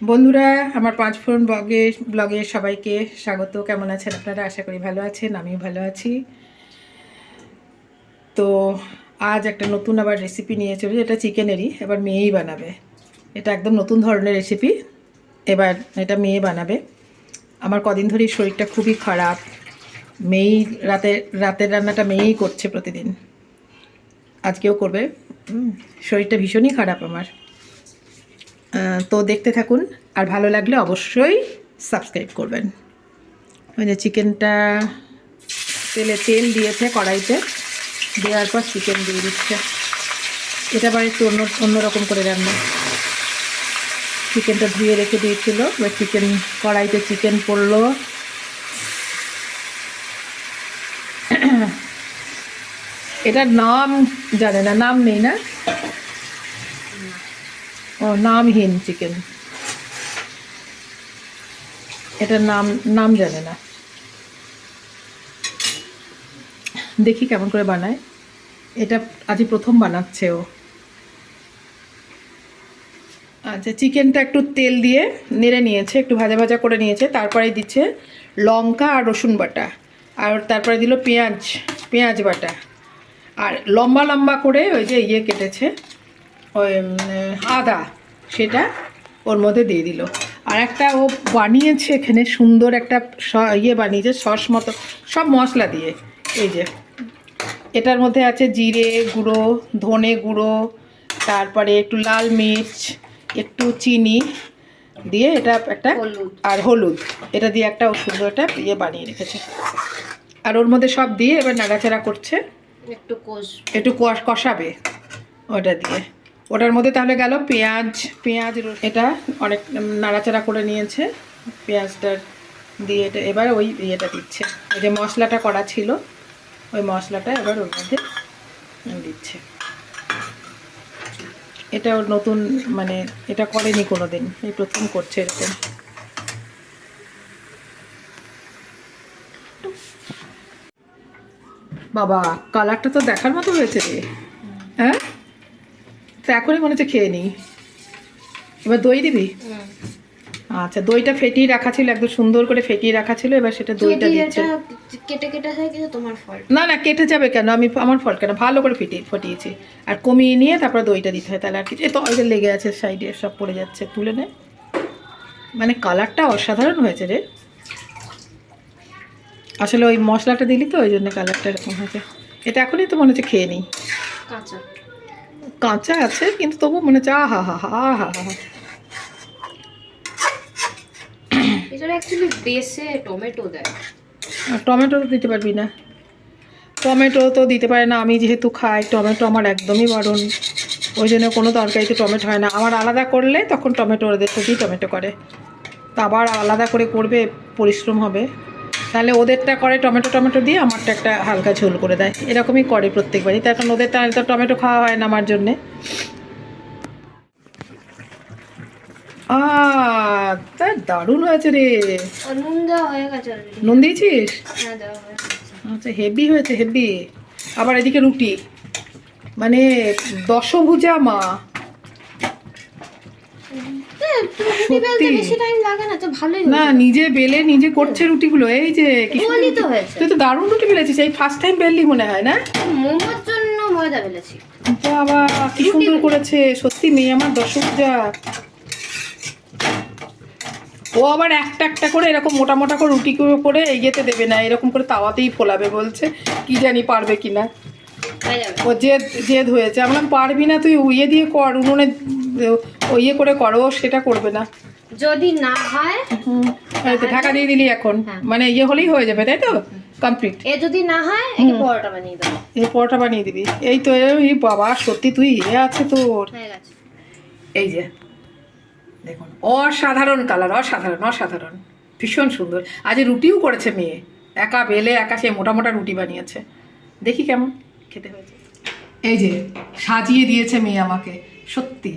বন্ধুরা, আমার পাঁচ ফোন ব্লগে ব্লগে সবাইকে স্বাগত। কেমন আছেন আপনারা? আশা করি ভালো আছেন, আমিও ভালো আছি। তো আজ একটা নতুন আবার রেসিপি নিয়ে চলে এটা চিকেনেরই, এবার মেয়েই বানাবে। এটা একদম নতুন ধরনের রেসিপি এবার এটা মেয়ে বানাবে। আমার কদিন ধরেই শরীরটা খুবই খারাপ। মেয়েই রাতে, রাতের রান্নাটা মেয়েই করছে প্রতিদিন। আজকেও করবে। শরীরটা ভীষণই খারাপ আমার। তো দেখতে থাকুন, আর ভালো লাগলে অবশ্যই সাবস্ক্রাইব করবেন। ওই যে চিকেনটা তেলে তেল দিয়েছে কড়াইতে, দেওয়ার পর চিকেন দিয়ে দিচ্ছে। এটা আবার একটু অন্য, অন্যরকম করে রান্না। চিকেনটা ধুয়ে রেখে দিয়েছিল, এবার চিকেন কড়াইতে চিকেন পড়ল। এটার নাম জানে না, নাম নেই না। ও, নামহীন চিকেন এটার নাম নাম জানে না। দেখি কেমন করে বানায়। এটা আজই প্রথম বানাচ্ছে ও। আচ্ছা চিকেনটা একটু তেল দিয়ে নেড়ে নিয়েছে, একটু ভাজা ভাজা করে নিয়েছে তারপরে দিচ্ছে লঙ্কা আর রসুন বাটা। আর তারপরে দিল পেঁয়াজ পেঁয়াজ বাটা। আর লম্বা লম্বা করে ওই যে ইয়ে কেটেছে আদা সেটা ওর মধ্যে দিয়ে দিল। আর একটা ও বানিয়েছে এখানে সুন্দর একটা স- ইয়ে বানিয়েছে সস মতো সব মশলা দিয়ে। এই যে এটার মধ্যে আছে জিরে গুঁড়ো ধনে গুঁড়ো তারপরে একটু লাল মির্চ একটু চিনি দিয়ে এটা একটা। আর হলুদ এটা দিয়ে একটা সুন্দর একটা ইয়ে বানিয়ে রেখেছে। আর ওর মধ্যে সব দিয়ে এবার নাড়াচাড়া করছে। একটু কোষ একটু কষাবে ওটা দিয়ে। ওটার মধ্যে তাহলে গেল পেঁয়াজ পেঁয়াজ এটা অনেক নাড়াচাড়া করে নিয়েছে পেঁয়াজটার দিয়ে এটা এবার ওই ইয়েটা দিচ্ছে। ওই যে মশলাটা করা ছিল, ওই মশলাটা এবার ওর মধ্যে দিচ্ছে। এটা ওর নতুন মানে এটা করেনি কোনো দিন এই প্রথম করছে এরকম। বাবা কালারটা তো দেখার মতো হয়েছে রে। তো এখনই মনে হচ্ছে খেয়ে নিই। এবার দই দিবি? আচ্ছা দইটা ফেটিয়ে রাখা ছিল একদম সুন্দর করে ফেটিয়ে রাখা ছিল এবার সেটা দইটা দিচ্ছে। কেটে কেটে হয় কিন্তু তোমার ফল্ট না না কেটে যাবে কেন? আমি আমার ফল কেন? ভালো করে ফেটিয়ে ফটিয়েছি। আর কমিয়ে নিয়ে তারপরে দইটা দিতে হয় তাহলে আর কিছু তো ওই লেগে আছে সাইডে সব পড়ে যাচ্ছে তুলে নে। মানে কালারটা অসাধারণ হয়েছে রে। আসলে ওই মশলাটা দিলি তো ওই জন্য কালারটা এরকম হয়েছে। এটা এখনই তো মনে হচ্ছে খেয়ে নিই। কাঁচা। কাঁচা আছে কিন্তু তবু মনে হচ্ছে আহা হা হা হা হা। এটার অ্যাকচুয়ালি বেসে টমেটো দেয়। টমেটো তো দিতে পারবি না। টমেটো তো দিতে পারে না আমি যেহেতু খাই টমেটো আমার একদমই বারণ। ওই জন্য কোনো তরকারিতে টমেটো হয় না। আমার আলাদা করলে তখন টমেটো ওদের সাথেই টমেটো করে। তা আবার আলাদা করে করবে পরিশ্রম হবে। তাহলে ওদেরটা করে টমেটো টমেটো দিয়ে আমারটা একটা হালকা ঝোল করে দেয়। এরকমই করে প্রত্যেকবারই। তার কারণ ওদের তো টমেটো খাওয়া হয় না আমার জন্যে। তা দারুণ হয়েছে রে। নুন দিয়েছিস? হ্যাঁ আচ্ছা হেভি হয়েছে হেভি। আবার এদিকে রুটি। মানে দশভুজা মা হ্যাঁ, তুমি রুটি বেলতে সত্যি? বেশি টাইম লাগে না তো ভালোই না নিজে বেলে নিজে করছে রুটিগুলো এই যে কি তো হয়েছে। তুই তো দারুণ রুটি বেলেছিস এই ফার্স্ট টাইম বেললি মনে হয় না? মোমোর জন্য ময়দা বেলেছি। বাবা কি সুন্দর করেছে সত্যি মেয়ে আমার ও আবার একটা একটা করে এরকম মোটা মোটা করে রুটি করে- ইয়েতে দেবে না এরকম করে তাওয়াতেই ফোলাবে বলছে কি জানি পারবে কিনা। হয়ে যাবে। ও জেদ জেদ হয়েছে আমি পারবি না তুই ইয়ে দিয়ে কর উনুনে ইয়ে করে করো সেটা করবে না। যদি না হয় তো ঢাকা দিয়ে দিলি এখন। হ্যাঁ। মানে ইয়ে হলেই হয়ে যাবে তাই তো? কমপ্লিট এ যদি না হয় একে পরোটা বানিয়ে দাও এই পরোটা বানিয়ে দিবি। এই তো এই বাবা সত্যি তুই ইয়ে আছে তোর। হয়ে গেছে। এই যে দেখুন অসাধারণ কালার অসাধারণ অসাধারণ। ভীষণ সুন্দর। আজ রুটিও করেছে মেয়ে। একা বেলে একা সে মোটা মোটা রুটি বানিয়েছে। দেখি কেমন খেতে হয়েছে। এই যে সাজিয়ে দিয়েছে মেয়ে আমাকে সত্যি।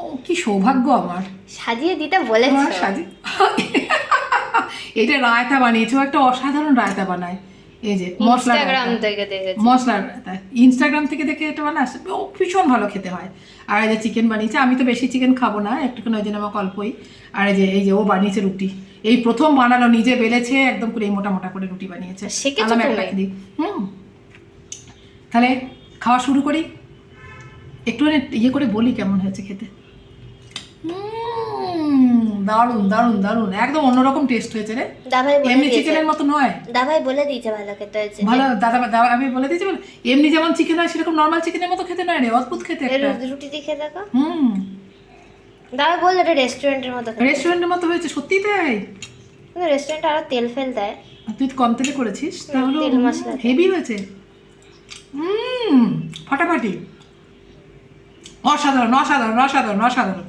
ও কি সৌভাগ্য আমার। সাজিয়ে দিতে বলেছ। আমার সাজি এটা রায়তা বানিয়েছে একটা অসাধারণ রায়তা বানায়। এই যে মশলা ইনস্টাগ্রাম থেকে দেখেছি। মশলা ইনস্টাগ্রাম থেকে দেখে এটা বানাস ও ভীষণ ভালো খেতে হয়। আর এই যে চিকেন বানিয়েছে আমি তো বেশি চিকেন খাব না একটুখানি ওই জন্য আমাকে অল্পই। আর এই যে এই যে ও বানিয়েছে রুটি। এই প্রথম বানালো নিজে বেলেছে একদম করে এই মোটা মোটা করে রুটি বানিয়েছে। আলাম একটা দিই। হুম। তাহলে খাওয়া শুরু করি। একটুখানি ইয়ে করে বলি কেমন হয়েছে খেতে। উম, দারুণ দারুণ দারুণ। একদম অন্যরকম টেস্ট হয়েছে রে। এমনি চিকেনের মতো নয় দাভাই বলে দিয়েছে ভালো খেতে হয়েছে। ভালো দাদা দাদা আমি বলে দিয়েছি এমনি যেমন চিকেন হয় সেরকম নর্মাল চিকেনের মতো খেতে নয় রে অদ্ভুত খেতে এর একটা। রুটি দেখে। হুম। দাভাই বলল এটা রেস্টুরেন্টের মতো রেস্টুরেন্টের মতো হয়েছে সত্যি তাই? কিন্তু রেস্টুরেন্টে আরও তেল ফেল দেয়। তুই তো কম তেলে করেছিস তাহলে তেল মশলা দেয়। হেভি হয়েছে। হুম ফাটাফাটি। অসাধারণ অসাধারণ অসাধারণ অসাধারণ।